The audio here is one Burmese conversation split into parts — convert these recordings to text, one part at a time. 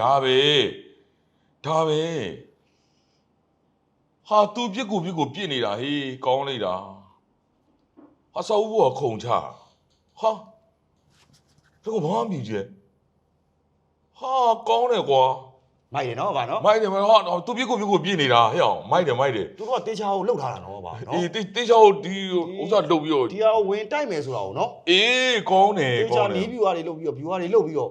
ဒါပဲဒါပဲဟာသူပြစ်ကိုပြစ်ကိုပြစ်နေတာဟေးကောင်းလိုက်တာဟာဆောက်ဘူးကခုံချဟာဒါကဘာမှမမြင်ကျဲဟာကောင်းတယ်ကွာ မိုက်တယ်နော်ဗာနော်မိုက်တယ်မဟုတ်တော့သူပြစ်ကိုပြစ်ကိုပြည့်နေတာဟဲ့အောင်မိုက်တယ်မိုက်တယ်သူတို့ကတေချာကိုလှုပ်ထားတာနော်ဗာနော်အေးတေချာကိုဒီဥစ္စာလှုပ်ပြီးတော့ဒီဟာဝင်တိုက်မယ်ဆိုတာကိုနော်အေးကောင်းတယ်ကောင်းတယ်တေချာနီး view တွေလှုပ်ပြီးတော့ view တွေလှုပ်ပြီးတော့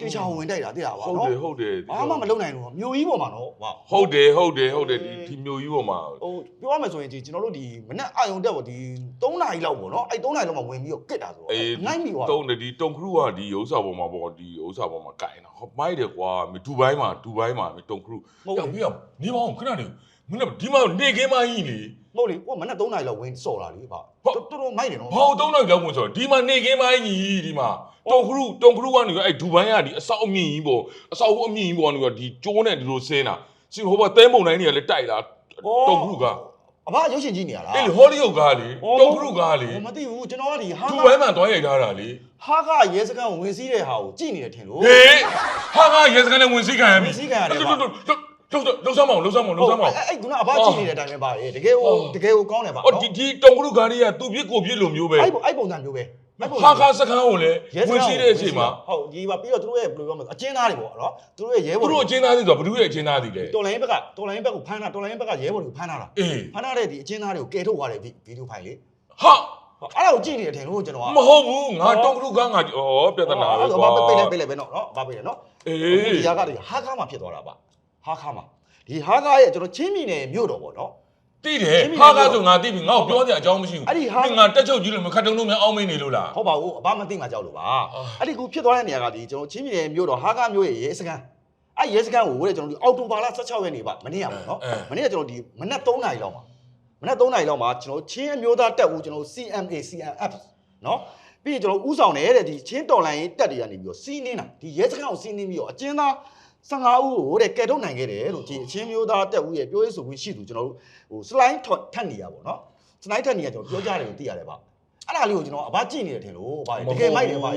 တေချာကိုဝင်တိုက်တာသိတာဗာနော်ဟုတ်တယ်ဟုတ်တယ်ဘာမှမလုပ်နိုင်ဘူးမြို့ကြီးပေါ်မှာနော်ဗာဟုတ်တယ်ဟုတ်တယ်ဟုတ်တယ်ဒီဒီမြို့ကြီးပေါ်မှာဟိုပြောရမယ်ဆိုရင်ဒီကျွန်တော်တို့ဒီမနက်အာယုံတက်ပေါ့ဒီ3နာရီလောက်ပေါ့နော်အဲ့3နာရီလောက်မှာဝင်ပြီးတော့ကစ်တာဆိုတော့နိုင်ပြီဗာတုံးတယ်ဒီတုံခရုကဒီဥစ္စာပေါ်မှာပေါ့ဒီဥစ္စာပေါ်မှာကင်တာဟောမိုက်တယ်ကွာဒူဘိုင်းမှာဒူဘိုင်းမှာတုံခရုမဟုတ်ပြဘူးပြနေပါအောင်ခဏနေမင်းဒီမှာနေခင်းမကြီးလေမဟုတ်လေဟိုမနက်3နာရီလောက်ဝင်စော်တာလေဗာဟုတ်တော်တော်မိုက်တယ်နော်ဘာတော့တော့ရောက်ဝင်ဆိုတော့ဒီမှာနေခင်းမကြီးဒီမှာတုံခရုတုံခရုကနေအဲ့ဒူဘိုင်းကဒီအဆောက်အမြင့်ကြီးပေါ့အဆောက်အမြင့်ကြီးပေါ့ကနေဒီကျိုးနဲ့ဒီလိုဆင်းတာစီဟိုဘသဲမုံတိုင်းတွေကလည်းတိုက်လာတုံခရုက အဘရုပ်ရှင်ကြည့်နေရလားအဲ့လေဟောလိယုတ်ကားလေတုံခရုကားလေဟိုမသိဘူးကျွန်တော်ကဒီဟာဒူကဘိုင်းမှာတွားရိုက်ထားတာလေဟာကရဲစခန်းကိုဝင်စည်းတဲ့ဟာကိုကြည့်နေတယ်ထင်လို့ဟေးဟာကရဲစခန်းနဲ့ဝင်စည်းခံရပြီဝင်စည်းခံရတယ်ဗျလှုပ်လှုပ်လှုပ်လှုပ်ဆမ်းမအောင်လှုပ်ဆမ်းမအောင်လှုပ်ဆမ်းမအောင်အဲ့အဲ့ခုနအဘကြည့်နေတဲ့အတိုင်းပဲပါလေတကယ်ကိုဟုတ်တကယ်ကိုကောင်းတယ်ပါအော်ဒီဒီတုံကရုကားလေးကသူ့ပြစ်ကိုပြစ်လိုမျိုးပဲအဲ့ပုံအဲ့ပုံစံမျိုးပဲအဲ့ပုံစံ ဟာကစခန်းကိုလည်းဝင်စည်းတဲ့အချိန်မှာဟုတ်ဒီပါပြီးတော့သူတို့ရဲ့ဘယ်လိုပြောမလဲအကျဉ်းသားတွေပေါ့နော်သူတို့ရဲ့ရဲဘော်သူတို့အချင်းသားစီဆိုတာဘ누구ရဲ့အချင်းသားစီလဲတော်လိုင်းဘက်ကတော်လိုင်းဘက်ကိုဖမ်းတာတော်လိုင်းဘက်ကရဲဘော်တွေကိုဖမ်းတာလားအေးဖမ်းထားတဲ့ဒီအကျဉ်းသားတွေကိုကယ်ထုတ်သွားတယ်ဗီဒီယိုဖိုင်လေဟာဟုတ်အဲ့ဒါကိုကြည့်နေတယ်ထင်လို့ကျွန်တော်ကမဟုတ်ဘူးငါတုံကရုကားငါဩပြဿနာပဲအဲ့ဒါကွာဘာပေးလိုက်ပေးလိုက်ပဲနော်နော်ဘာပေးလဲနော်အေအခုးဒီဟာကဒီဟာခါမှဖြစ်သွားတာပါဟာခါမှဒီဟာခါရဲ့ကျွန်တော်ချင်းပြည်နယ်မြို့တော်ပေါ့နော် တိတယ်ဟာကဆိုငါတိပြီငါ့ကိုပြောစရာအကြောင်းမရှိဘူးအဲ့ဒီဟာငါတက်ချုပ်ကြီးလို့မခတ်တုံးလို့မအောင်မင်းနေလို့လားဟုတ်ပါဘူးအဘမသိမှကြောက်လို့ပါအာအဲ့ဒီကူဖြစ်သွားတဲ့နေရာကဒီကျွန်တော်ချင်းပြည်နယ်မြို့တော်ဟာခါမြို့ရဲ့ရဲစခန်းအဲ့ရဲစခန်းကိုတဲ့ကျွန်တော်ဒီအော်တိုဘာလ16ရက်နေ့ပါမနေ့ကပေါ့နော်မနေ့ကကျွန်တော်ဒီမနက်3နာရီလောက်မှာမနက်3နာရီလောက်မှာကျွန်တော်ချင်းအမျိုးသားတက်ဦးကျွန်တော် CMA CNF နော်ပြီးရင်ကျွန်တော်ဥဆောင်နေတဲ့ဒီချင်းတော်လိုင်းရေးတက်တွေကနေပြီးတော့စီးနင်းတာဒီရဲစခန်းကိုစီးနင်းပြီးတော့အကျဉ်းသား 15ဦးကိုတဲ့ကဲထုတ်နိုင်ခဲ့တယ်လို့ဒီအချင်းမျိုးသားတက်ဦးရဲ့ပြောရေးဆိုခွင့်ရှိသူကျွန်တော်တို့ဟိုစလိုင်းထက်နေရပါတော့စလိုင်းထက်နေရကျွန်တော်ပြောကြတယ်လို့သိရတယ်ဗျအဲ့ဒါလေးကိုကျွန်တော်အဘကြည့်နေတယ်ထင်လို့ဗျတကယ်မိုက်တယ်ဗျ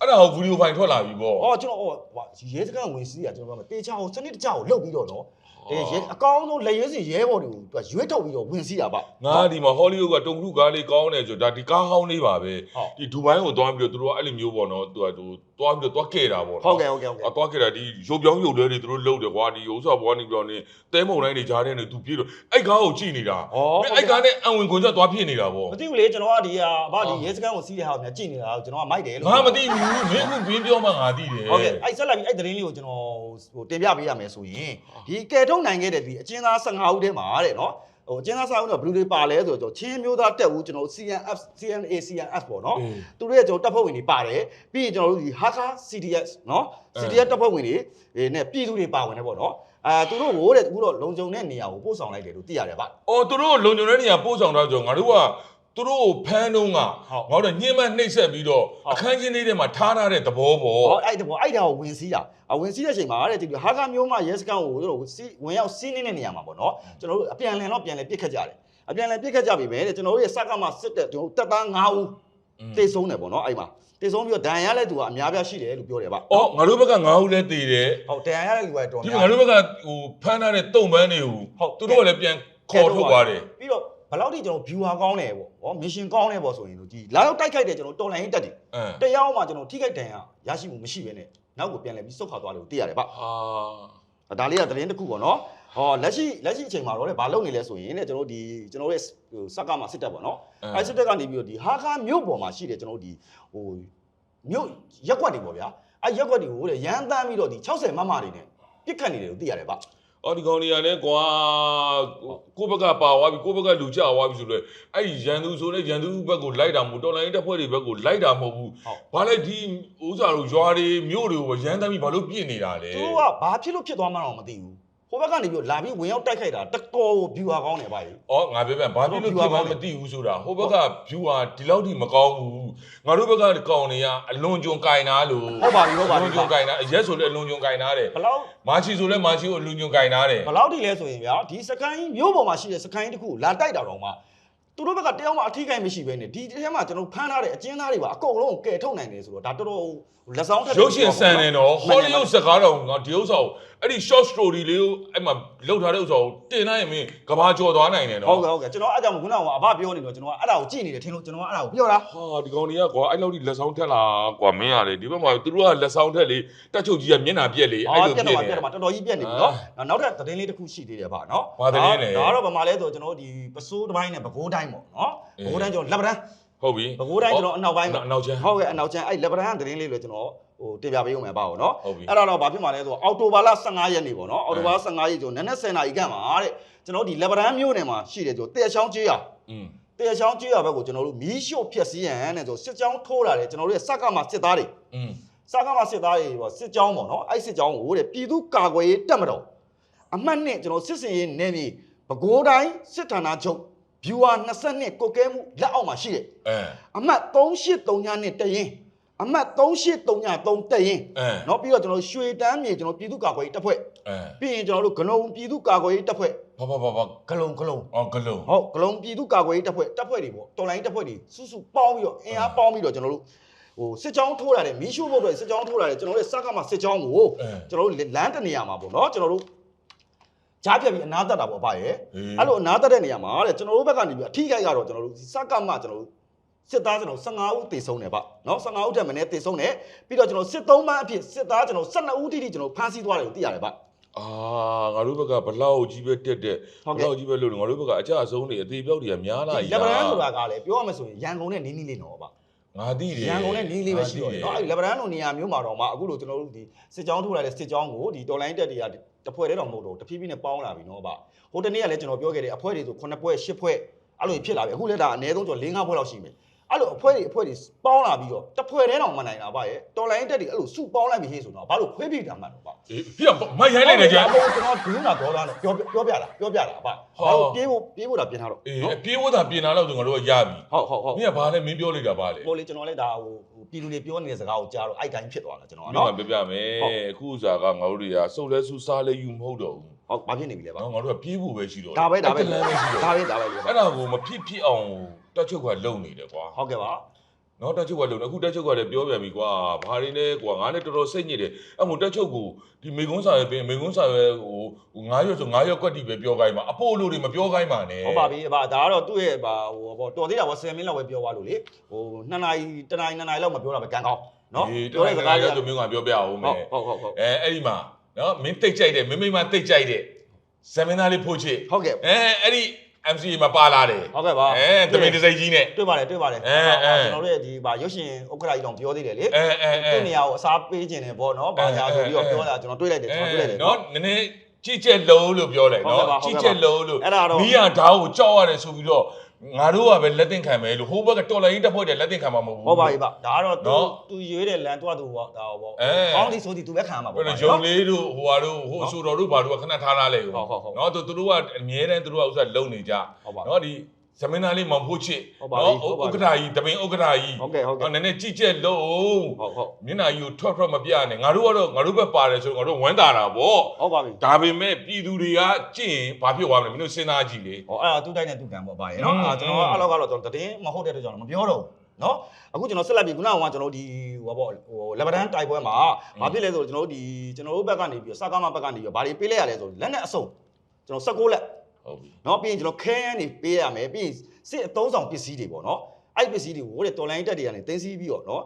အဲ့ဒါဟိုဗီဒီယိုဖိုင်ထွက်လာပြီပေါ့အော်ကျွန်တော်ဟိုဟာရဲစခန်းဝင်စီးရကျွန်တော်ပြောမယ်တေချာကိုစနစ်တကျကိုလှုပ်ပြီးတော့နော်အဲရဲအကောင်းဆုံးလက်ရဲစင်ရဲဘော်တွေကိုသူကရွေးထုတ်ပြီးတော့ဝင်စီးတာဗျငါဒီမှာဟောလိဝုဒ်ကတုံကရုကားလေးကောင်းတယ်ဆိုဒါဒီကားဟောင်းလေးပါပဲဟုတ်ဒီဒူဘိုင်းကိုသွားပြီးတော့သူတို့ကအဲ့လိုမျိုးပေါ့နော်သူကသူ သွားပြီးတော့သွားခဲ့တာပေါ့နော်ဟုတ်ကဲ့ဟုတ်ကဲ့ဟုတ်ကဲ့အသွားခဲ့တာဒီရုပ်ပြောင်းရုပ်လဲတွေသူတို့လှုပ်တယ်ကွာဒီဥစ္စာဘောကနေပြောနေတဲမုံတိုင်းတွေကြားထဲနေသူပြေးတော့အဲ့ကားကိုကြည့်နေတာဩမင်းအဲ့ကားနဲ့အဝင်ခွန်ကျသွားဖြစ်နေတာပေါ့မသိဘူးလေကျွန်တော်ကဒီဟာဗာဒီရဲစခန်းကိုစီးတဲ့ဟာကိုများကြည့်နေတာကိုကျွန်တော်ကမိုက်တယ်လို့ငါမသိဘူးမင်းအခုဘင်းပြောမှငါသိတယ်ဟုတ်ကဲ့အဲ့ဆက်လိုက်ပြီးအဲ့သတင်းလေးကိုကျွန်တော်ဟိုတင်ပြပေးရမယ်ဆိုရင်ဒီကဲထုတ်နိုင်ခဲ့တဲ့ဒီအကျဉ်းသား15ဦးထဲမှာတဲ့နော် ဟိုအကျဉ်းသား15ဦးတော့ဘယ်လိုတွေပါလဲဆိုတော့ချင်းမျိုးသားတက်ဦးကျွန်တော် CNF CNA CNF ပေါ့နော်အေးသူတို့ရဲ့ကျွန်တော်တပ်ဖွဲ့ဝင်တွေပါတယ်ပြီးရင်ကျွန်တော်တို့ဒီဟာခါ CDS နော် CDS တပ်ဖွဲ့ဝင်တွေအဲနဲ့ပြည်သူတွေပါဝင်တယ်ပေါ့နော်အာသူတို့ကိုတဲ့အခုတော့လုံခြုံတဲ့နေရာကိုပို့ဆောင်လိုက်တယ်လို့သိရတယ်ဗျအော်သူတို့လုံခြုံတဲ့နေရာပို့ဆောင်တာဆိုငါတို့က သူတို့ကိုဖမ်းတော့ကဟုတ်ငါတို့ညှင်းမနှိပ်ဆက်ပြီးတော့ဟုတ်အခန်းချင်းလေးထဲမှာထားထားတဲ့သဘောပေါ့ဟောအဲ့ဒါပေါ့အဲ့ဒါကိုဝင်စီးတာအဝင်စီးတဲ့အချိန်မှာတဲ့ဒီဟာကမျိုးမရဲစကန်ကိုတို့စီးဝင်ရောက်စီးနေတဲ့နေရာမှာပေါ့နော်ကျွန်တော်တို့အပြန်လန်တော့ပြန်လည်ပြစ်ခတ်ကြတယ်အပြန်လည်ပြစ်ခတ်ကြပြီပဲတဲ့ကျွန်တော်တို့ရဲ့စက်ကမှစစ်တဲ့ကျွန်တော်တို့တပ်သား9ဦးတေဆုံးတယ်ပေါ့နော်အဲ့မှာတေဆုံးပြီးတော့ဒဏ်ရာရတဲ့သူကအများပြားရှိတယ်လို့ပြောတယ်ဗျအော်ငါတို့ဘက်က9ဦးလဲတည်တယ်ဟုတ်ဒဏ်ရာရတဲ့လူကတော်ဒီများငါတို့ဘက်ကဟိုဖမ်းထားတဲ့တုံပန်းတွေကိုဟုတ်သူတို့ကလည်းပြန်ခေါ်ထုတ်သွားတယ်ပြီးတော့ ဘယ်လောက်ထိကျွန်တော် viewer ကောင်းတယ်ပေါ့ဟော mission ကောင်းတယ်ပေါ့ဆိုရင်တို့ဒီလာတော့တိုက်ခိုက်တယ်ကျွန်တော်တော်လိုင်းတက်တယ်အင်းတရားမှကျွန်တော်ထိခိုက်ဒဏ်ရာရရှိမှုမရှိဘဲနဲ့နောက်ကိုပြန်လဲပြီးစုတ်ခါသွားတယ်ကိုသိရတယ်ဗျအာဒါလေးကသတင်းတစ်ခုပေါ့နော်ဟောလက်ရှိလက်ရှိအချိန်မှာတော့လေဘာလုပ်နေလဲဆိုရင်တဲ့ကျွန်တော်တို့ဒီကျွန်တော်တို့ရဲ့ဟိုစက်ကမှစစ်တပ်ပေါ့နော်အဲစစ်တပ်ကနေပြီးတော့ဒီဟာခါမြို့ပေါ်မှာရှိတယ်ကျွန်တော်တို့ဒီဟိုမြို့ရက်ကွက်တွေပေါ့ဗျာအဲရက်ကွက်တွေကိုတဲ့ရန်တမ်းပြီးတော့ဒီ60မမတွေနဲ့ပြစ်ခတ်နေတယ်လို့သိရတယ်ဗျ အော်ဒီကောင်တွေကလည်းကွာကိုယ့်ဘက်ကပါသွားပြီကိုယ့်ဘက်ကလူချသွားပြီဆိုတော့အဲ့ဒီရန်သူဆိုတဲ့ရန်သူဘက်ကိုလိုက်တာမဟုတ်တော်လိုင်းတက်ဖွဲ့တွေဘက်ကိုလိုက်တာမဟုတ်ဘူးဘာလဲဒီဥစားတို့ရွာတွေမြို့တွေကိုရန်တမ်းပြီးဘာလို့ပြစ်နေတာလဲသူတို့ကဘာဖြစ်လို့ဖြစ်သွားမှန်းတော့မသိဘူး ဟိုဘက်ကနေပြီးတော့လာပြီးဝင်ရောက်တိုက်ခိုက်တာတတော်ကို viewer ကောင်းတယ်ဗျာကြီး။အော်ငါပြောပြန်ဘာဖြစ်လို့ဖြစ်မှမသိဘူးဆိုတာဟိုဘက်က view ဟာဒီလောက်ထိမကောင်းဘူး။ငါတို့ဘက်ကကောင်တွေကအလွန်ကျွံကင်တာလို့ဟုတ်ပါပြီဟုတ်ပါပြီ အလွန်ကျွံကင်တာအရက်ဆိုလည်းအလွန်ကျွံကင်တာတဲ့ဘလောက်။မာချီဆိုလည်းမာချီကိုအလွန်ကျွံကင်တာတဲ့ ဘလောက်ထိလဲဆိုရင်ဗျာဒီစကိုင်းမြို့ပေါ်မှာရှိတဲ့စကိုင်းတစ်ခုကိုလာတိုက်တာတော့မှ သူတို့ဘက်ကတယောက်မှအထီးကိုင်းမရှိဘဲနဲ့ဒီထဲမှာကျွန်တော်ဖမ်းထားတဲ့အကျဉ်းသားတွေပါအကုန်လုံးကယ်ထုတ်နိုင်တယ်ဆိုတော့ဒါတော်တော်လက်ဆောင်ထက်ရုပ်ရှင်ဆန်နေတော့ဟောလိဝုဒ်စကားတော်ကဒီဥစ္စာကိုအဲ့ဒီ short story လေးကိုအဲ့မှာလောက်ထားတဲ့ဥစ္စာကိုတင်လိုက်ရင်မင်းကဘာကျော်သွားနိုင်တယ်ဟုနော်တ်ကဲ့ဟုတ်ကဲ့ကျွန်တော်အဲ့ကြောင့်ခုနကအဘပြောနေတော့ကျွန်တော်ကအဲ့ဒါကိုကြည့်နေတယ်ထင်လို့ကျွန်တော်ကအဲ့ဒါကိုပြောတာဟာဒီကောင်တွေကကွာအဲ့လောက်ထိလက်ဆောင်ထက်လာကွာမင်းရတယ်ဒီဘက်မှာသူတို့ကလက်ဆောင်ထက်လေတက်ချုပ်ကြီးကမျက်နှာပြက်လေအဲ့အော်လိုပြပြတ်က်တော့နေပြတ်တော့တော်တော်ကြီးပြတ်နေပြီနော်နောက်ထပ်သတင်းလေးတစ်ခုရှိသေးတယ်ဗျနော်ဘာသတင်းလဲဒါကတော့ဗမာလဲဆိုကျွန်တော်ဒီပစိုးတစ်ပိုင်းနဲ့ပဲခူးတိုပေါ့နော်ပဲခူးတိုင်းကျွန်တော်လက်ပတန်း ဟုတ်ပြီ ပဲခူးတိုင်းကျွန်တော်အနောက်ပိုင်း အနောက်ချမ်း ဟုတ်ကဲ့အနောက်ချမ်းအဲ့လက်ပတန်းသတင်းလေးလည်းကျွန်တော်ဟိုတင်ပြပေးဦးမယ်ပါဘောနော် ဟုတ်ပြီ အဲ့ဒါတော့ဘာဖြစ်မှာလဲဆိုတော့အော်တိုဘာလ15ရက်နေ့ပေါ့နော်အော်တိုဘာလ15ရက်ကျွန်တော်နက်နက်10နာရီခန့်မှာတဲ့ကျွန်တော်ဒီလက်ပတန်းမြို့နယ်မှာရှိတယ်ကျွန်တော်တဲချောင်းကျေးရ อืม တဲချောင်းကျေးရဘက်ကိုကျွန်တော်တို့မီးရှို့ဖျက်ဆီးရန်တဲ့ဆိုစစ်ကြောင်းထိုးလာတယ်ကျွန်တော်တို့ရဲ့စက်ကမှာစစ်သားတွေ อืม စကားမှာစစ်သားတွေပေါ့စစ်ကြောင်းပေါ့နော်အဲ့စစ်ကြောင်းကိုတဲ့ပြည်သူကာကွယ်ရေးတပ်မတော်အမှတ်နဲ့ကျွန်တော်စစ်စင်ရေးနယ်မြေပဲခူးတိုင်းစစ်ဌာနချုပ် viewer 22ကိုကဲမှုလက်အောက်မှာရှိတယ် အဲ အမှတ်3839နဲ့တရင်အမှတ်3839တရင် အဲ เนาะပြီးတော့ကျွန်တော်ရွှေတန်းမြေကျွန်တော်ပြည်သူကာကွယ်ရေးတပ်ဖွဲ့ အဲ ပြီးရင်ကျွန်တော်တို့ဂလုံပြည်သူကာကွယ်ရေးတပ်ဖွဲ့ ဘာဘာဘာဘာ ဂလုံဂလုံ အော်ဂလုံး ဟုတ်ဂလုံပြည်သူကာကွယ်ရေးတပ်ဖွဲ့တပ်ဖွဲ့တွေပေါ့တော်လိုင်းတပ်ဖွဲ့တွေစုစုပေါင်းပြီးတော့အင်အားပေါင်းပြီးတော့ကျွန်တော်တို့ဟိုစစ်ကြောင်းထိုးလာတယ်မီးရှို့ဖို့အတွက်စစ်ကြောင်းထိုးလာတယ်ကျွန်တော်တို့စကားမှာစစ်ကြောင်းကို အဲ ကျွန်တော်တို့လမ်းတနေရာမှာပေါ့နော်ကျွန်တော်တို့ ကြားပြတ်ပြီးအနားတက်တာပေါ့အဖရဲ့အဲ့လိုအနားတက်တဲ့နေရာမှာတဲ့ကျွန်တော်တို့ဘက်ကနေပြီးအထီးခိုက်ကတော့ကျွန်တော်တို့စကားမှာကျွန်တော်တို့စစ်သားကျွန်တော်15ဦးတေဆုံးတယ်ဗျနော်15ဦးတက်မင်းတေဆုံးတယ်ပြီးတော့ကျွန်တော်စစ်သုံးပန်းအဖြစ်စစ်သားကျွန်တော်12ဦးတိတိကျွန်တော်ဖမ်းဆီးသွားတယ်လို့သိရတယ်ဗျ အာငါတို့ဘက်ကဘလောက်ကြီးပဲတက်တက် ဟုတ် ဘ ကဲ့ လောက်ကြီးပဲလို့ငါတို့ဘက်ကအကြအဆုံးတွေအသေးပြောက်တွေကများလာ ဒီလက်ဗရန်ဆိုတာကလည်းပြောရမယ်ဆိုရင်ရန်ကုန်နဲ့နီးနီးလေးနော်ဗျ ငါသိတယ် ရန်ကုန်နဲ့နီးလေးပဲရှိတော့တယ်เนาะအဲ့ဒီလက်ဗရန်လိုနေရာမျိုးမှာတော့မှအခုလိုကျွန်တော်တို့ဒီစစ်ကြောင်းထိုးလာတဲ့စစ်ကြောင်းကိုဒီတော်လိုင်းတက်တွေက တဖွဲ့တည်းတော့မဟုတ်တော့တဖြည်းဖြည်းနဲ့ပေါင်းလာပြီနော်ဗျဟိုတနေ့ကလည်းကျွန်တော်ပြောခဲ့တယ်အဖွဲတွေဆို9ဖွဲ့10ဖွဲ့အဲ့လိုဖြစ်လာပြီအခုလည်းဒါအနည်းဆုံးကျော်5-6ဖွဲ့လောက်ရှိမယ် အဲ့လိုအဖွဲတွေအဖွဲတွေပေါင်းလာပြီးတော့တဖွဲ့တည်းတော့မနိုင်တာဗျရဲ့တော်လိုင်းတက်တွေအဲ့လိုစုပေါင်းလိုက်ပြီဟေ့ဆိုတော့ဘာလို့ခွဲပြီးတာမှန်တော့ဗျအေးပြမရိုင်းလိုက်တယ်ကြာကျွန်တော်ဒူးနာဒေါ်လာနဲ့ပြောပြောပြတာပြောပြတာဗျဘာလို့ပြေးဖို့ပြေးဖို့တာပြင်ထားတော့အေးအပြေးဝတ်တာပြင်လာတော့ဆိုငါတို့ကရပြီဟုတ်ဟုတ်ဟုတ်မင်းကဘာလဲမင်းပြောလိုက်တာဘာလဲဟိုလေကျွန်တော်လည်းဒါဟိုပြည်သူတွေပြောနေတဲ့စကားကိုကြားတော့အဲ့တိုင်းဖြစ်သွားတာကျွန်တော်ကမင်းနော်ကပြပြမယ်အခုဥစားကငါတို့တွေကစုပ်လဲစုစားလဲယူမဟုတ်တော့ဘူးဟုတ်ဘာဖြစ်နေပြီလဲဗျနော်ငါတို့ကပြေးဖို့ပဲရှိတော့ဒါပဲဒါပဲလမ်းပဲရှိတော့ဒါပဲဒါပဲလေဗျအဲ့ဒါကိုမဖြစ်ဖြစ်အောင် တက်ချုပ်ကလုံနေတယ်ကွာဟုတ်ကဲ့ပါနော်တက်ချုပ်ကလုံနေအခုတက်ချုပ်ကလည်းပြောပြန်ပြီကွာဘာတွေလဲကွာငါနဲ့တော်တော်စိတ်ညစ်တယ်အဲ့မို့တက်ချုပ်ကိုဒီမေကွန်းစာရွက်ပင်မေကွန်းစာရွက်ဟို9ရွက်ဆို9ရွက်ကွက်တီပဲပြောခိုင်းမှာအဖို့လို့တွေမပြောခိုင်းပါနဲ့ဟုတ်ပါပြီဗျဒါကတော့သူ့ရဲ့ဘာဟိုပေါ့တော်သေးတာပေါ့10မိနစ်လောက်ပဲပြောသွားလို့လေဟို2နာရီ1နာရီ2နာရီလောက်မပြောတာပဲကံကောင်းနော်ဒီတော်တဲ့စကားလည်းသူမျိုးကပြောပြအောင်ဟုမယ်တ်ဟုတ်ဟုတ်ဟုတ်အဲအဲ့ဒီမှာနော်မင်းတိတ်ကြိုက်တယ်မင်းမိမတိတ်ကြိုက်တယ်ဇမင်းသားလေးဖို့ချစ်ဟုတ်ကဲ့အဲအဲ့ဒီ MC မှာပါလာတယ်ဟုတ်ကဲ့ပါအဲတမင်တစိမ့်ကြီးနဲ့တွေ့ပါတယ်တွေ့ပါတယ်အဲအဲကျွန်တော်တို့ရဲ့ဒီဘာရုပ်ရှင်ဥက္ကရာကြီးတောင်ပြောသေးတယ်လေအဲအဲအဲသူ့နေရာကိုအစားပေးခြင်းတယ်ပေါ့နော်ဘာညာဆိုပြီးတော့ပြောတာကျွန်တော်တွေ့လိုက်တယ်ကျွန်တော်တွေ့လိုက်တယ်နော်နည်းနည်းကြည့်ချက်လုံးလို့ပြောတယ်နော်ဟုတ်ကဲ့ပါဟုတ်ကြည့်ကဲ့ပါချက်လုံးလို့အဲ့ဒါတော့မိရဓာတ်ကိုကြောက်ရတယ်ဆိုပြီးတော့ ငါတို့ကပဲလက်သင့်ခံမယ်လို့ဟိုဘက်ကတော်လိုင်းတက်ဖွဲ့တယ်လက်သင့်ခံမှာမဟုတ်ဘူးဟုတ်ပါပြီဗျဒါကတော့သူနော်သူရွေးတဲ့လန်သူကသူပေါ့ဒါပေါ့အဲကောင်းသည်ဆိုသည်သူပဲခံရမှာပေါ့အဲ့ဗျာတော့ရုံလေးတို့ဟိုဟာတို့ဟိုအဆူတော်တို့ဘာတို့ကခဏထားလာလေဟုတ်ဟုတ်ဟုတ်နော်သူတို့ကအမြဲတမ်းသူတို့ကဥစ္စာလုံနေကြဟုတ်ပါနော်ဒီ ဇမင်းသားလေးမောင်ဖို့ချစ်ဟုတ်ပါပြီနော်ဟုတ်ပါပြီဥက္ကဋ္ဌကြီးတပင်ဥက္ကဋ္ဌကြီးဟုတ်ကဲ့ဟုတ်ကဲ့နော်နည်းနည်းကြည့်ချက်လုံးဟုတ်ဟုတ်မျက်နှာကြီးကိုထွက်ထွက်မပြနဲ့ငါတို့ကတော့ငါတို့ဘက်ပါတယ်ဆိုတော့ငါတို့ဝမ်းတာတာပေါ့ဟုတ်ပါပြီဒါပေမဲ့ပြည်သူတွေကကြင့်ရင်ဘာဖြစ်သွားမလဲမင်းတို့စဉ်းစားကြည့်လေဟောအဲ့ဒါသူ့တိုင်းနဲ့သူ့ကံပေါ့ဗျာနော်อืมအဲ့ကျွန်တော်အဲ့လောက်ကတော့ကျွန်တော်တည်င်းမဟုတ်တဲ့အတွက်ကြောင့်မပြောတော့ဘူးနော်အခုကျွန်တော်ဆက်လက်ပြီးခုနကကျွန်တော်ဒီဟိုပေါ့ဟိုလက်ဗဒန်တိုက်ပွဲမှာဘာဖြစ်လဲဆိုတော့ကျွန်တော်ဒီကျွန်တော်တို့ဘက်ကနေပြီးစကားမဘက်ကနေပြီးဘာတွေပေးလိုက်ရလဲဆိုလက်နဲ့အစုံကျွန်တော်16လက် ဟုတ်ပြီနော်ပြီးရင်ကျွန်တော်ခဲရန်နေပေးရမယ်ပြီးရင်စစ်အသုံးဆောင်ပစ္စည်းတွေပေါ့နော်အဲ့ပစ္စည်းတွေကိုတဲ့တော်လိုင်းတက်တွေကနေတင်းစီးပြီးတော့နော်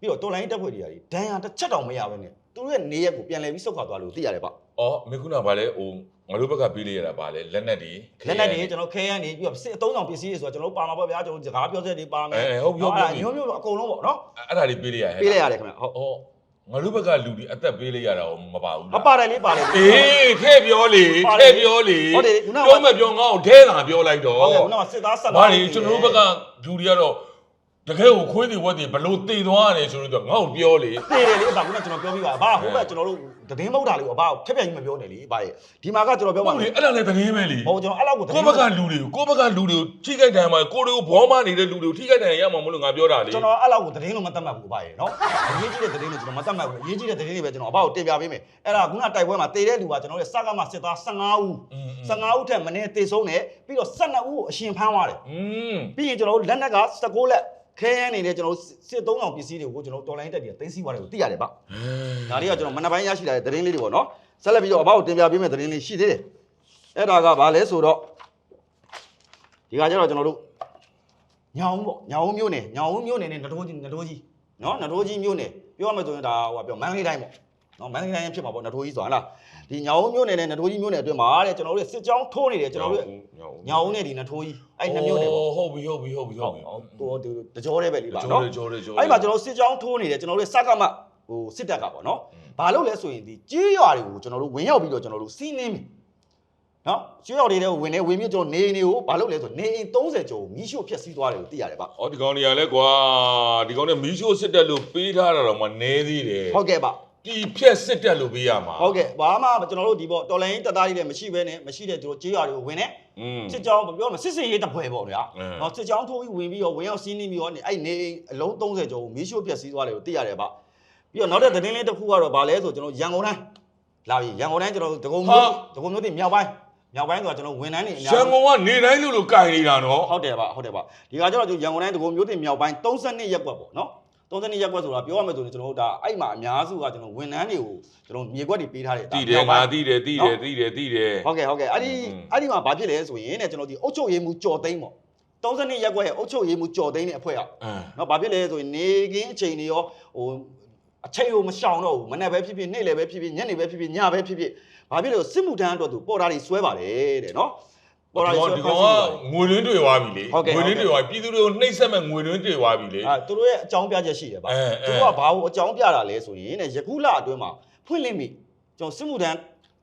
ပြီးတော့တော်လိုင်းတက်ဖွဲ့တွေကနေဒဏ်ရာတစ်ချက်တောင်မရဘဲနဲ့သူတို့ရဲ့နေရက်ကိုပြန်လဲပြီးဆုတ်ခွာသွားလို့သိရတယ်ဗျအော်မင်းခုနကဗာလဲဟိုငါတို့ဘက်ကပေးလိုက်ရတာဗာလဲလက်နက်တွေလက်နက်တွေကျွန်တော်ခဲရန်နေပြီးတော့စစ်အသုံးဆောင်ပစ္စည်းတွေဆိုတော့ကျွန်တော်တို့ပါမှာပေါ့ဗျာကျွန်တော်စကားပြောစက်တွေပါမယ်အဲဟုတ်ပြီဟုတ်ပြီအဲ့မျိုးမျိုးအကုန်လုံးပေါ့နော်အဲ့ဒါတွေပေးလိုက်ရဟဲ့ပေးလိုက်ရတယ်ခင်ဗျဟုတ်အော် ငါတို့ဘက်ကလူတွေအသက်ပေးလိုက်ရတာကိုမပါဘူးမလားပါတယ်လေးပါတယ် အေးထဲ့ပြောလေပါတယ်ထဲ့ပြောလေဟုတ်တယ်ခုနက ပြောမပြောငါ့ကိုထဲတာပြောလိုက်တော့ဟုတ်ကဲ့ခုနကစစ်သားဆက်ဘာလဲကျွန်တော်တို့ဘက်ကလူတွေကတော့ တကယ်ကိုခွေးတွေဝက်တွေဘလို့တေသွားရတယ်ဆိုတော့ငါ့ကိုပြောလေတေတယ်လေအဘကကျွန်တော်ပြောပြီးပါအဘဟိုဘက်ကျွန်တော်တို့သတင်းမဟုတ်တာလေးကိုအဘဖြတ်ဖြတ်ကြီးမပြောနဲ့လေအဘရဲ့ဒီမှာကကျွန်တော်ပြောဟုပါတ်မယ်လေအဲ့ဒါလည်းသတင်းပဲလေဟိုကျွန်တော်အဲ့လောက်ကိုကိုယ့်ဘက်ကလူတွေကိုကိုယ့်ဘက်ကလူတွေကိုထိခိုက်တယ်မှာကိုတွေကိုဘောမနေတဲ့လူတွေကိုထိခိုက်တယ်ရမှာမလို့ငါပြောတာလေကျွန်တော်အဲ့လောက်ကိုသတင်းလို့မတတ်မှတ်ဘူးအဘရဲ့နော်အရေးကြီးတဲ့သတင်းတွေကျွန်တော်မတတ်မှတ်ဘူးအရေးကြီးတဲ့သတင်းတွေပဲကျွန်တော်အဘကိုတင်ပြပေးမယ်အဲ့ဒါခုနတိုက်ပွဲမှာတေတဲ့လူကကျွန်တော်ရဲ့စကားမှာစစ်သား15ဦး15ဦးထက်မနည်းတေဆုံးတယ်ပြီးတော့12ဦးကိုအရှင်ဖမ်းသွားတယ်อืมပြီးရင်ကျွန်တော်တို့လက်နက်က16လက် ခဲရန်နေတဲ့ကျွန်တော်တို့စစ်သုံးဆောင်ပစ္စည်းတွေကိုကျွန်တော်တော်လိုင်းတက်ပြီးသိမ်းဆည်းသွားတယ်ကိုသိရတယ်ဗျဒါတွေကကျွန်တော်မနက်ပိုင်းရရှိလာတဲ့သတင်းလေးတွေပေါ့နော်ဆက်လက်ပြီးတော့အဘကိုတင်ပြပေးမယ့်သတင်းလေးရှိသေးတယ်အဲ့ဒါကဘာလဲဆိုတော့ဒီကကျတော့ကျွန်တော်တို့ညောင်ပေါ့ညောင်မျိုးနယ်ညောင်မျိုးနယ်နဲ့နထိုးကြီးနထိုးကြီးနော်နထိုးကြီးမျိုးနယ်ပြောရမယ်ဆိုရင်ဒါဟိုပြောမန္တလေးတိုင်းပေါ့ နော်မန္တလေးတိုင်းဖြစ်မှာပေါ့နထိုးကြီးဆိုတာဟလားဒီညောင်မျိုးနယ်နဲ့နထိုးကြီးမျိုးနယ်အတွင်းမှာတဲ့ကျွန်တော်တို့စစ်ကြောင်းထိုးနေတယ်ကျွန်တော်တို့ညောင်နဲ့ဒီနထိုးကြီးအဲ့နှစ်မျိုးနယ်ပေါ့ဟုတ်ပြီဟုတ်ပြီဟုတ်ပြီဟုဟုတ်တ်ပြီဟိုတကြောတဲ့ပဲလေးပါကြောနော်တယ်ကြောတယ်ကြောတယ်အဲ့မှာကျွန်တော်စစ်ကြောင်းထိုးနေတယ်ကျွန်တော်တို့စကမဟိုစစ်တပ်ကပေါ့နော်ဘာလို့လဲဆိုရင်ဒီကြေးရွာတွေကိုကျွန်တော်တို့ဝင်ရောက်ပြီးတော့ကျွန်တော်တို့စီးနင်းပြီနော်ကြေးရွာတွေထဲကိုဝင်နေဝင်ပြီးကျွန်တော်နေအိမ်တွေကိုဘာလို့လဲဆိုနေအိမ်30ကျော်မီးရှို့ဖျက်ဆီးသွားတယ်လို့သိရတယ်ဗျအော်ဒီကောင်တွေကလည်းကွာဒီကောင်တွေမီးရှို့စစ်တက်လို့ပေးထားတာတော့မနေသေးတယ်ဟုတ်ကဲ့ဗျ ဒီဖြက်စစ်တက်လို့ပေးရမှာဟုတ်ကဲ့ဘာမှကျွန်တော်တို့ဒီပေါ့တော်လိုင်းတပ်သားကြီးလည်းမရှိဘဲနဲ့မရှိတဲ့ကျွန်တော်ကြေးရွာတွေကိုဝင်နေอืมစစ်ကြောင်းပြောမှစစ်စင်ရေးတပ်ဖွဲ့ပေါ့ဗျာအင်းနော်စစ်ကြောင်းထိုးပြီးဝင်ပြီးတော့ဝင်ရောက်စီးနင်းပြီးတော့နေအဲ့နေအိမ်အလုံး30ကျော်ကိုမီးရှို့ဖျက်ဆီးသွားတယ်လို့သိရတယ်ဗျပြီးတော့နောက်တဲ့သတင်းလေးတစ်ခုကတော့ဗာလဲဆိုကျွန်တော်ရန်ကုန်တိုင်းလာပြီရန်ကုန်တိုင်းကျွန်တော်ဒဂုံမျိုးဒဂုံမျိုးတင်မြောက်ပိုင်းမြောက်ပိုင်းဆိုတာကျွန်တော်ဝန်ထမ်းတွေအများရန်ကုန်ကနေတိုင်းလို့လို့ကြိုင်နေတာနော်ဟုတ်တယ်ဗျဟုတ်တယ်ဗျဒီကကျတော့ကျွန်တော်ရန်ကုန်တိုင်းဒဂုံမျိုးတင်မြောက်ပိုင်း32ရက်ကွက်ပေါ့နော် 32ရက်ကွက်ဆိုတာပြောရမယ်ဆိုရင်ကျွန်တော်တို့ဒါအဲ့မှာအများစုကကျွန်တော်ဝန်ထမ်းတွေကိုကျွန်တော်မြေကွက်တွေပေးထားတယ်တိတယ်ငါတိတယ်တိတယ်တိတယ်တိတယ်ဟုတ်ကဲ့ဟုတ်ကဲ့အဲ့ဒီอืมအဲ့ဒီမှာဘာဖြစ်လဲဆိုရင်တဲ့ကျွန်တော်ဒီအုတ်ချုပ်ရေးမှုကြော်သိန်းပေါ့32ရက်ကွက်ရဲ့အုတ်ချုပ်ရေးမှုကြော်သိန်းတဲ့အဖွဲ့ကအင်းနော်ဘာဖြစ်လဲဆိုရင်နေကင်းအချိန်တွေရောဟိုအချိန်ကိုမရှောင်တော့ဘူးမနေ့ပဲဖြစ်ဖြစ်နေ့လည်းပဲဖြစ်ဖြစ်ညနေပဲဖြစ်ဖြစ်ညပဲဖြစ်ဖြစ်ဘာဖြစ်လဲဆိုစစ်မှုထမ်းအတွက်သူပေါ်တာတွေဆွဲပါတယ်တဲ့နော် ပေါ်တာတွေဆွဲဒီဖကောင်မ်းကဆီးပါတယ်ငွေရင်းတွေသွားပြီလေဟုတ်ကဲ့ငွေရင်းတွေသွားပြီပြည်သူတွေကိုနှိပ်စက်မဲ့ငွေရင်းတွေသွားပြီလေအဲသူတို့ရဲ့အကြောင်းပြချက်ရှိတယ်ဗျအဲအဲသူတို့ကဘာကိုအကြောင်းပြတာလဲဆိုရင်တဲ့ယခုလအတွင်းမှာဖွင့်လင့်ပြီကျွန်တော်စစ်မှုထမ်း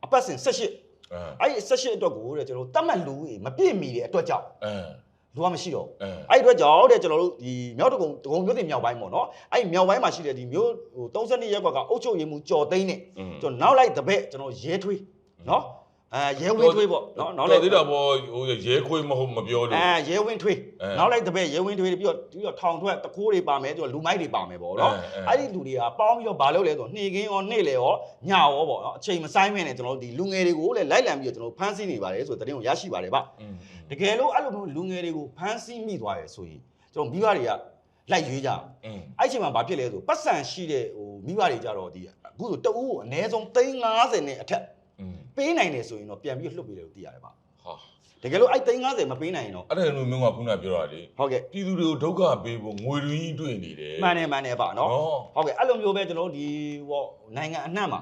အပတ်စဉ်18အင်းအဲ့ဒီ18အတွက်ကိုတဲ့ကျွန်တော်တို့တတ်မှတ်လူကြီးမပြည့်မီတဲ့အတွက်ကြောင့်အင်းလူကမရှိတော့ဘူးအင်းအဲ့ဒီအတွက်ကြောင့်တဲ့ကျွန်တော်တို့ဒီမြောက်တကုံတကုံမြို့တင်မြောက်ပိုင်းပေါ့နော်အဲ့ဒီမြောက်ပိုင်းမှာရှိတဲ့ဒီမြို့ဟို32ရက်ကွက်ကအုတ်ချုပ်ရည်မှုကြော်သိန်းနဲ့อืมကျွန်တော်နောက်လိုက်တပည့်ကျွန်တော်ရဲထွေးနော် အဲရဲဝင်းထွေးပေါ့နော်နောက်လိုက်သေးတာပေါ့ဟိုရဲခွေးမဟုတ်မပြောလို့အဲရဲဝင်းထွေးနောက်လိုက်တပည့်ရဲဝင်းထွေးပြီးတော့ပြီးတော့ထောင်ထွက်တကိုးတွေပါမယ်သူကလူမိုက်တွေပါမယ်ပေါ့နော်အဲ့ဒီလူတွေကပေါင်းပြီးတော့ဘာလုပ်လဲဆိုတော့နှေကင်းရောနှေလေရောညရောပေါ့နော်အချိန်မဆိုင်မနဲ့ကျွန်တော်တို့ဒီလူငယ်တွေကိုလည်းလိုက်လံပြီးတော့ကျွန်တော်ဖမ်းဆီးနေပါတယ်ဆိုတဲ့တင်ကိုရရှိပါတယ်ဗျတကယ်လို့အဲ့လိုမျိုးလူငယ်တွေကိုဖမ်းဆီးမိသွားရယ်ဆိုရင်ကျွန်တော်မိဘတွေကလိုက်ရွေးကြအဲ့ချိန်မှာဘာဖြစ်လဲဆိုပတ်စံရှိတဲ့ဟိုမိဘတွေကြတော့ဒီအခုဆိုတအူးကိုအနည်းဆုံး350နဲ့အထက် ပေးနိုင်တယ်ဆိုရင်တော့ပြန်ပြီးလွှတ်ပေးတယ်လို့သိရတယ်ဗျဟာတကယ်လို့အဲ့350မပေးနိုင်ရင်တော့အဲ့ဒါမျိုးမျိုးကခုနပြောတာလေဟုတ်ကဲ့ပြည်သူတွေကိုဒုက္ခပေးဖို့ငွေရင်းတွေ့နေတယ်မှန်တယ်မှန်တယ်ဗျနော်နော်ဟုတ်ကဲ့အဲ့လိုမျိုးပဲကျွန်တော်တို့ဒီဟောနိုင်ငံအနှံ့မှာ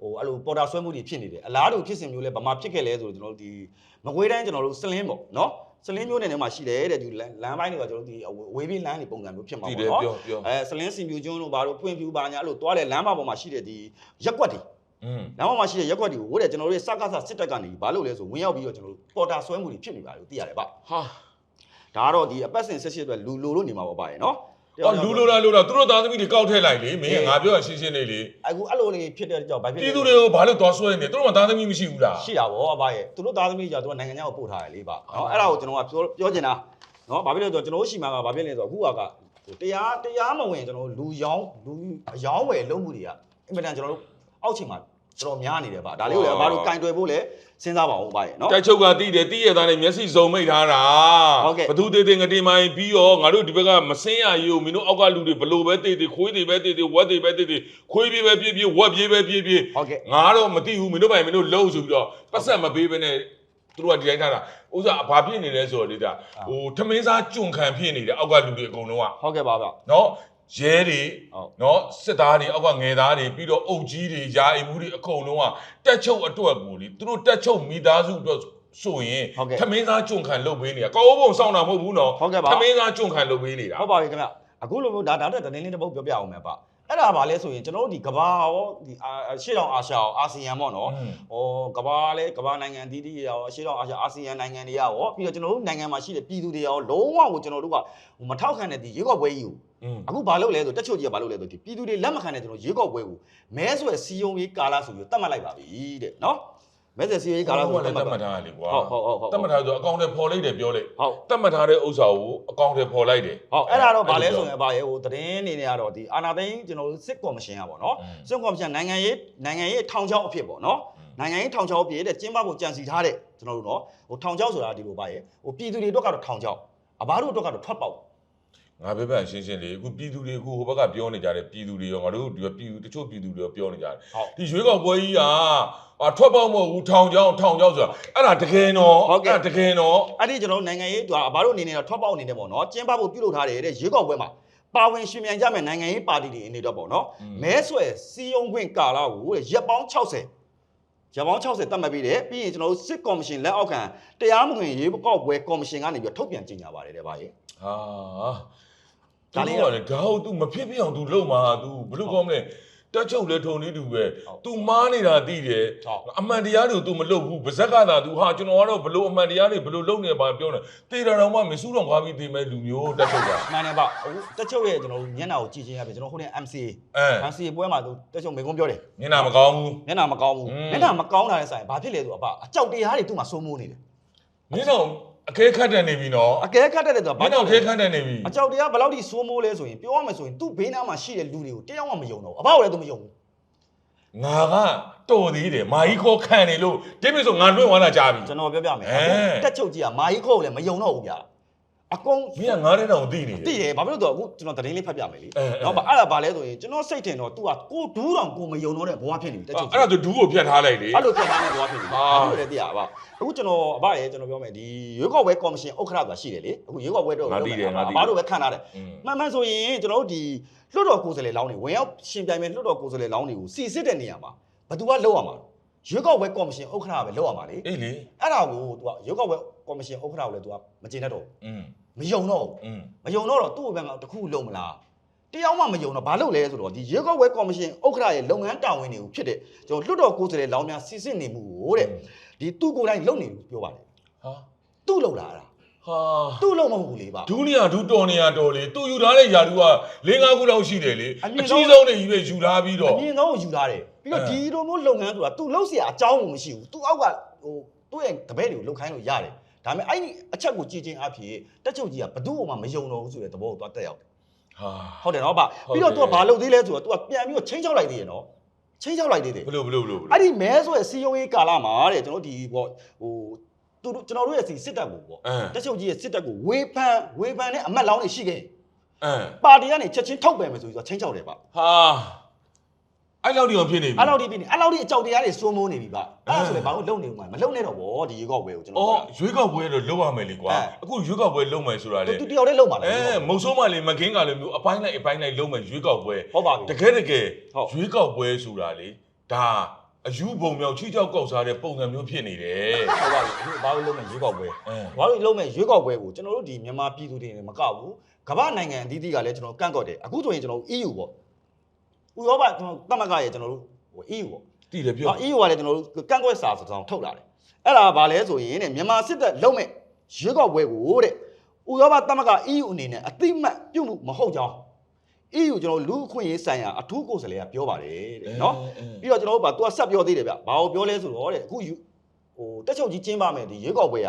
ဟိုအဲ့လိုပေါ်တာဆွဲမှုတွေဖြစ်နေတယ်အလားတူဖြစ်စဉ်မျိုးလဲဗမာဖြစ်ခဲ့လဲဆိုတော့ကျွန်တော်တို့ဒီမကွေးတိုင်းကျွန်တော်တို့စလင်းပေါ့နော်စလင်းမျိုးနယ်ထဲမှာရှိတယ်တဲ့ဒီလမ်းလမ်းပိုင်းတွေကကျွန်တော်တို့ဒီအဝေးပြေးလမ်းတွေပုံစံမျိုးဖြစ်မှာတည်ပေါ့တယ်နော်ပြောပြောအဲစလင်းစင်ပြူကျွန်းတို့ဘာလို့ပွင့်ပြူပါညာအဲ့လိုတွားတဲ့လမ်းမပေါ်မှာရှိတဲ့ဒီရက်ကွက်တွေอืม လမ်းမပေါ်မှာရှိတဲ့ရက်ကွက်တွေကိုတဲ့ကျွန်တော်တို့ရဲ့စကားဆစစ်တပ်ကနေဘာလို့လဲဆိုဝင်ရောက်ပြီးတော့ကျွန်တော်တို့ပေါ်တာဆွဲမှုတွေဖြစ်နေပါလို့သိရတယ်ဗျဟာဒါကတော့ဒီအပတ်စဉ်ဆက်ရှစ်အတွက်လူလိုလို့နေမှာပေါ့ဗျာရေနော်အော်လူလိုတာလိုတာသူတို့သားသမီးတွေကောက်ထည့်လိုက်လေမင်းငါပြောရရှင်းရှင်းလေးလေအခုအဲ့လိုလေးဖြစ်တဲ့ကြောင့်ဘာဖြစ်လဲပြည်သူတွေကိုဘာလို့သွားဆွဲနေသူတို့မှသားသမီးမရှိဘူးလားရှိတာဗောဗျာရေသူတို့သားသမီးကြောင့်သူကနိုင်ငံခြားကိုပို့ထားတယ်လေဗျနော်အဲ့ဒါကိုကျွန်တော်ကပြောပြောချင်တာနော်ဘာဖြစ်လဲဆိုတော့ကျွန်တော်တို့ရှိမှာကဘာဖြစ်လဲဆိုတော့အခုကဟိုတရားတရားမဝင်ကျွန်တော်တို့လူရောင်းလူအယောင်းဝယ်လုံးမှုတွေကအင်မတန်ကျွန်တော်တို့အောက်ချိန်မှာ ကျွန်တော်များနေတယ်ဗျဒါလေးကိုလည်းဘာလို့ကင်တွယ်ဖို့လဲစဉ်းစားပါဦးဗျာရေနော် တိုက်ချုပ်ကတီးတယ်တီးရသားနဲ့မျက်စိစုံမိတ်ထားတာဟုတ်ကဲ့ ဘသူသေးသေးငတိမိုင်းပြီးတော့ငါတို့ဒီဘက်ကမစင်းရရေးကိုမင်းတို့အောက်ကလူတွေဘလို့ပဲတေးတေးခွေးတွေပဲတေးတေးဝက်တွေပဲတေးတေးခွေးပြေးပဲပြေးပြေးဝက်ပြေးပဲပြေးပြေး ဟုတ်ကဲ့ ငါတော့မသိဘူးမင်းတို့ပိုင်မင်းတို့လှုပ်ဆိုပြီးတော့ပတ်ဆက်မပေးဘဲနဲ့သူတို့ကဒီတိုင်းထားတာဥစ္စာဘာဖြစ်နေလဲဆိုတော့လေဒါဟိုထမင်းစားကြွန်ခံဖြစ်နေတယ်အောက်ကလူတွေအကုန်လုံးကဟုတ်ကဲ့ပါဗျနော် ရဲတွေနော်စစ်သားတွေအောက်ကငယ်သားတွေပြီးတော့အုပ်ကြီးတွေယာအိမ်မှုတွေအကုန်လုံးကတက်ချုပ်အတွက်ကိုလေသူတို့တက်ချုပ်မိသားစုအတွက်ဆိုရင်ထမင်းသားကြုံခံလုပ်ပေးနေတာကောဘုံစောင့်တာမဟုတ်ဘူးနော်ထမင်းသားကြုံခံလုပ်ပေးနေတာဟုတ်ပါပြီခင်ဗျအခုလိုမျိုးဒါဒါတဲ့တင်းလင်းတစ်ပုတ်ပြောပြအောင်မယ်ပါအဲ့ဒါပါလဲဆိုရင်ကျွန်တော်တို့ဒီကဘာရောဒီရှေ့တောင်အာရှရောအာဆီယံပေါ့နော်ဟောကဘာလဲကဘာနိုင်ငံတည်တည်ရောရှေ့တောင်အာရှအာဆီယံနိုင်ငံတွေရောပြီးတော့ကျွန်တော်တို့နိုင်ငံမှာရှိတဲ့ပြည်သူတွေရောလုံးဝကိုကျွန်တော်တို့ကမထောက်ခံတဲ့ဒီရေကော့ပွဲကြီးကို အခုဘာလုပ်လဲဆိုတက်ချုပ်ကြီးကဘာလုပ်လဲဆိုဒီပြည်သူတွေလက်မခံတဲ့ကျွန်တော်ရွေးကောက်ပွဲကိုမဲဆွဲစီယုံရေးကာလဆိုပြီးတတ်မှတ်လိုက်ပါပြီတဲ့နော်မဲဆွဲစီယုံရေးကာလဆိုလည်းတတတ်တ်မှမှတ်တ်ပါထားလေကွာဟုတ်ဟုတ်ဟုတ်ဟုတ်တတ်မှတ်ထားဆိုအကောင့်ထဲပေါ်လိုက်တယ်ပြောလိုက်ဟုတ်တတ်မှတ်ထားတဲ့ဥစ္စာကိုအကောင့်ထဲပေါ်လိုက်တယ်ဟုတ်အဲ့ဒါတော့ဗာလဲဆိုရင်ဗာရဲဟိုသတင်းအနေနဲ့ကတော့ဒီအာနာသိန်းကျွန်တော်တို့စစ်ကော်မရှင်ကပေါ့နော်စစ်ကော်မရှင်နိုင်ငံရေးနိုင်ငံရေးထောင်ချောက်အဖြစ်ပေါ့နော်နိုင်ငံရေးထောင်ချောက်အဖြစ်တဲ့ကျင်းပဖို့ကြံစီထားတဲ့ကျွန်တော်တို့နော်ဟိုထောင်ချောက်ဆိုတာဒီလိုဗာရဲဟိုပြည်သူတွေအတွက်ကတော့ထောင်ချောက်အဘာတို့အတွက်ကတော့ထွက်ပေါက် ငါဘက်ဘက်ရှင်းရှင်းလေးအခုပြည်သူတွေအခုဟိုဘက်ကပြောနေကြတယ်ပြည်သူတွေရောငါတို့ဒီပြည်သူတချို့ပြည်သူတွေရောပြောနေကြတယ်ဟုတ်ဒီရွေးကောက်ပွဲကြီးကအာထွက်ပေါက်မဟုတ်ဘူးထောင်ချောင်းထောင်ချောင်းဆိုတာအဲ့ဒါတကယ်နော်ဟုတ်ကဲ့အဲ့ဒါတကယ်နော်အဲ့ဒီကျွန်တော်တို့နိုင်ငံရေးသူကအဘာတို့အနေနဲ့တော့ထွက်ပေါက်အနေနဲ့ပေါ့နော်ကျင်းပဖို့ပြုလုပ်ထားတယ်တဲ့ရွေးကောက်ပွဲမှာပါဝင်ရှင်မြန်ကြမဲ့နိုင်ငံရေးပါတီတွေအနေတော့ပေါ့နော်မဲဆွယ်စီယုံခွင့်ကာလကိုတဲ့ရက်ပေါင်း60ရက်ပေါင်း60တတ်မှတ်ပြီးတယ်ပြီးရင်ကျွန်တော်တို့စစ်ကော်မရှင်လက်အောက်ခံတရားမဝင်ရေးကောက်ပွဲကော်မရှင်ကနေပြီးတော့ထုတ်ပြန်ကြေညာပါတယ်တဲ့ဗျာရေဟာ ဒါ ဒါ လေး လေး က ကလေဒါဟုတ် तू မဖြစ်ဖြစ်အောင် तू လုံမှာ तू ဘယ်လိုကောင်းမလဲတက်ချုပ်လဲထုံနေတူပဲ ဟုတ် तू မားနေတာသိတယ် ဟုတ် အမှန်တရားတွေကို तू မလုပ်ဘူးဗဇက်ကသာ तू ဟာကျွန်တော်ကတော့ဘလို့အမှန်တရားတွေဘလို့လုပ်နေပါပြောနေတေတာတော်မှမစူးတော်ခွာပြီးတေမဲ့လူမျိုးတက်ချုပ်တာ မှန်တယ်ဗျအခုတက်ချုပ်ရဲ့ကျွန်တော်တို့မျက်နှာကိုကြည့်ချင်းရပြီကျွန်တော်ဟိုနေ့ MCA အဲ MCA ပွဲမှာသူတက်ချုပ်မေကုန်းပြောတယ် မျက်နှာမကောင်းဘူး မျက်နှာမကောင်းဘူး อืม မျက်နှာမကောင်းတာလည်းဆိုင်ဘာဖြစ်လဲဆိုတော့အဘအကြောက်တရားတွေသူ့မှာစိုးမိုးနေတယ် မင်းတော့ အခဲခတ်တယ်နေပြီနော်အကဲခတ်တဲ့တဲ့ဆိုတော့မဘာင်းကြောတော့င့်အခဲလဲခတ်တယ်နေပြီအကြောက်တရားဘယ်လောက်ထိစိုးမိုးလဲဆိုရင်ပြောရမယ်ဆိုရင်သူ့ဘေးနားမှာရှိတဲ့လူတွေကိုတရားမှမယုံတော့ဘူးအဘောက်လည်းသူမယုံဘူး ငါကတော်သေးတယ်မာကြီးခေါ်ခံနေလို့ဒီပြဆိုငါလွင့်သွားတာကြာပြီ ကျွန်တော်ပြောပြမယ်အဲအခုတက်ချုပ်ကြီးကမာကြီးခေါ်ကိုလည်းမယုံတော့ဘူးဗျာ အကုန် မင်းကငါတဲ့တောင်သိနေတယ် သိတယ်ဘာဖြစ်လို့လဲဆိုတော့အခုကျွန်တော်သတင်းလေးဖတ်ပြမယ်လေ အဲအဲ နော်ဗျအဲ့ဒါဘာလဲဆိုရင်ကျွန်တော်စိတ်ထင်တော့ तू ကကိုဒူးတောင်ကိုမယုံတော့တဲ့ဘဝဖြစ်နေပြီတက်ချုပ်ကြီး အဲ့ဒါဆိုဒူးကိုဖြတ်ထားလိုက်လေ အဲ့လိုပြတ်သားနေဘဝဖြစ်နေပြီ ဟာ အဲ့လိုလည်းသိရပါအခုကျွန်တော်အဘရေကျွန်တော်ပြောမယ်ဒီရွေးကောက်ပွဲကော်မရှင်ဥက္ခရာဆိုတာရှိတယ်လေအခုရွေးကောက်ပွဲတော့ ငါသိတယ်ငါသိတယ် ဘာလို့ပဲခံထားတယ် อืม မှန်မှန်ဆိုရင်ကျွန်တော်တို့ဒီလွတ်တော်ကိုယ်စားလှယ်လောင်းတွေဝင်ရောက်ရှင်ပြိုင်မဲ့လွတ်တော်ကိုယ်စားလှယ်လောင်းတွေကိုစီစစ်တဲ့နေရာမှာဘယ်သူကလောက်ရမှာလဲ ရွေးကောက်ပွဲကော်မရှင်ဥက္ခရာပဲလောက်ရမှာလေ အေးလေ အဲ့ဒါကို तू ကရွေးကောက်ပွဲကော်မရှင်ဥက္ခရာကိုလည်း तू ကမကျေနပ်တော့ อืม ဘူးမယုံတော့ဘူး อืม မယုံတော့တော့သူ့ဘက်ကတခုလုံးမလားတရားမှမယုံတော့ဘာလုပ်လဲဆိုတော့ဒီရွေးကောက်ပွဲကော်မရှင်ဥက္ခရာရဲ့လုပ်ငန်းတာဝန်တွေကိုဖြစ်တဲ့ကျွန်တော်လွတ်တော်ကိုယ်စားလှယ်လောင်းများစီစစ်နေမှုကိုတဲ့ဒီသူ့ကိုယ်တိုင်လုပ်နေလို့ပြောပါတယ် ဟာ သူ့လုပ်လာတာ ဟာ သူ့လုပ်မဟုတ်ဘူးလေပါ ဒူးနေရဒူးတော်နေရတော်လေသူယူထားတဲ့ယာဒူက၄၅ခုလောက်ရှိတယ်လေ အမြင့် အ ဆုံး ကြီးဆုံးနေကြီးပဲယူထားပြီးတော့ အမြင်ဆုံးကိုယူထားတယ် ပြီးတော့ အဲ ဒီလိုမျိုးလုပ်ငန်းဆိုတာ तू လုပ်เสียအကြောင်းကိုမရှိဘူး तू အောက်ကဟိုသူ့ရဲ့တပည့်တွေကိုလုပ်ခိုင်းလို့ရတယ်ဒါပေမဲ့အဲ့ဒီအချက်ကိုကြည့်ချင်းအဖြစ်တက်ချုပ်ကြီးကဘသူ့ကိုမှမယုံတော့ဘူးဆိုတဲ့သဘောကိုသွားတက်ရောက်တယ် ဟာ ဟုတ်တယ်နော်ဗျပြီးတော့ तू ကဘာလုပ်သေးလဲဆိုတော့ तू ကပြန်ပြီးတော့ချင်းချောက်လိုက်သေးတယ်နော်ချင်းချောက်လိုက်သေးတယ် ဘလို့ဘလို့ဘလို့ဘလို့ အဲ့ဒီမဲဆိုရဲ့စီယုံရေးကာလမှာတဲ့ကျွန်တော်ဒီပေါ့ဟိုသူတို့ကျွန်တော်တို့ရဲ့စီစစ်တပ်ကိုပေါ့ အမ် တက်ချုပ်ကြီးရဲ့စစ်တပ်ကိုဝေဖန်ဝေဖန်နဲ့အမတ်လောင်းတွေရှိခဲ့ရင် အမ် ပါတီကနေချက်ချင်းထုတ်ပယ်မယ်ဆိုပြီးတော့ချင်းချောက်တယ်ဗျ ဟာ အဲ့လောက်ဒီအောင်ဖြစ်နေပြီအဲ့လောက်ဒီပြီနေအဲ့လောက်ဒီအကြောက်တရားတွေစိုးမိုးနေပြီဗျအဲ့ဒါဆိုလည်းဘာလို့လုံနေဦးမှာမလုံနဲ့တော့ဗောဒီရေကောက်ပွဲကိုကျွန်တော်အော်ရွေးကောက်ပွဲတော့လုံးရမယ်လေကွာအဲအခုရွေးကောက်ပွဲလုံးမယ်ဆိုတာလေသူတယောက်တည်းလုံပါလားအဲမုံဆိုးမလေးမကင်းကလည်းမျိုးအပိုင်းလိုက်အပိုင်းလိုက်လုံးမယ်ရွေးကောက်ပွဲဟုတ်ပါပြီတကယ်တကယ်ဟုတ်ရွေးကောက်ပွဲဆိုတာလေဒါအယူပုံမြောက်ချီချောက်ကောက်စားတဲ့ပုံစံမျိုးဖြစ်နေတယ်ဟုတ်ပါပြီအခုဘာလို့လုံမဲ့ရေကောက်ပွဲအဲဘာလို့လုံမဲ့ရေကောက်ပွဲကိုကျွန်တော်တို့ဒီမြန်မာပြည်သူတွေနဲ့မကဘူးကမ္ဘာနိုင်ငံအသီးသီးကလည်းကျွန်တော်ကန့်ကွက်တယ်အခုဆိုရင်ကျွန်တော် EU ပေါ့ ဥရောပကျွန်တော်တမကရဲ့ကျွန်တော်တို့ဟို EU ပေါ့တည်တယ်ပြောနော် EU ကလည်းကျွန်တော်တို့ကန့်ကွက်စာဆိုတော့ထုတ်လာတယ်အဲ့ဒါဘာလဲဆိုရင်တဲ့မြန်မာစစ်တပ်လုံမဲ့ရေကောက်ပွဲကိုတဲ့ဥရောပတမက EU အနေနဲ့အတိမတ်ပြုတ်မှုမဟုတ်ကြောင်း EU ကျွန်တော်လူအခွင့်အရေးဆိုင်ရာအထူးကိုယ်စားလှယ်ကပြောပါတယ်တဲ့နော်ပြီးတော့ကျွန်တော်တို့ဗာ तू ကဆက်ပြောသေးတယ်ဗျဘာကိုပြောလဲဆိုတော့တဲ့အခုယူဟိုတက်ချုပ်ကြီးကျင်းပမယ်ဒီရွေးကောက်ပွဲက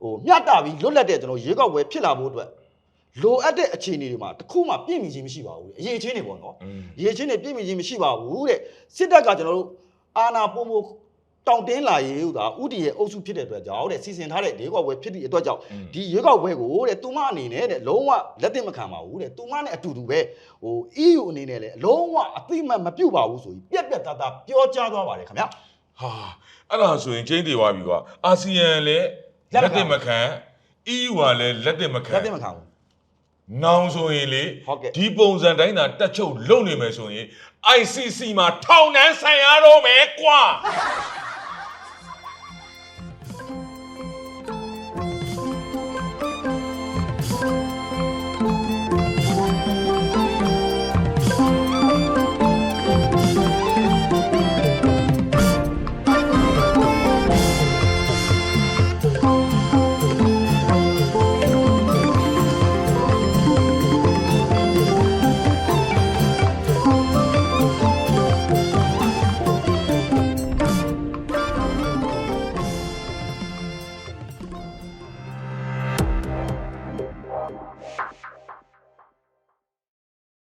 ဟိုမျှတပြီးလွတ်လပ်တဲ့ကျွန်တော်ရွေးကောက်ပွဲဖြစ်လာဖို့အတွက် လိုအပ်တဲ့အခြေအနေတွေမှာတစ်ခုမှပြည့်မီခြင်းမရှိပါဘူးတဲ့အရေးချင်းတွေပေါ့နော်อืมအရေးချင်းတွေပြည့်မီခြင်းမရှိပါဘူးတဲ့စစ်တပ်ကကျွန်တော်တို့အာဏာပုံပုံတောင်းတင်းလာရေးဥသာဥတီရဲ့အုပ်စုဖြစ်တဲ့အတွက်ကြောင့်တဲ့စီစဉ်ထားတဲ့ရွေးကောက်ပွဲဖြစ်သည့်အတွက်ကြောင့်ဒီရွေးကောက်ပွဲကိုတဲ့သူမအနေနဲ့တဲ့လုံးဝလက်သင့်မခံပါဘူးတဲ့သူမနဲ့အတူတူပဲဟို EU အနေနဲ့လည်းလုံးဝအသိမှတ်မပြုတ်ပါဘူးဆိုပြီးပြက်ပြက်သားသားပြောကြားသွားပါတယ်ခင်ဗျာဟာအဲ့ဒါဆိုရင်ချင်းတည်သွားပြီကွာအာဆီယံလည်းလက်လက်မခံတင်မခံ EU ကလည်းလက်တင်မခံလက်သင့်မခံဘူး နောင်ဆိုရင်လေဟုတ်ကဲ့ ဒီပုံစံတိုင်းသာတက်ချုပ်လုံနေမယ်ဆိုရင် ICC မှာထောင်နှန်းဆိုင်ရတော့မယ်ကွာ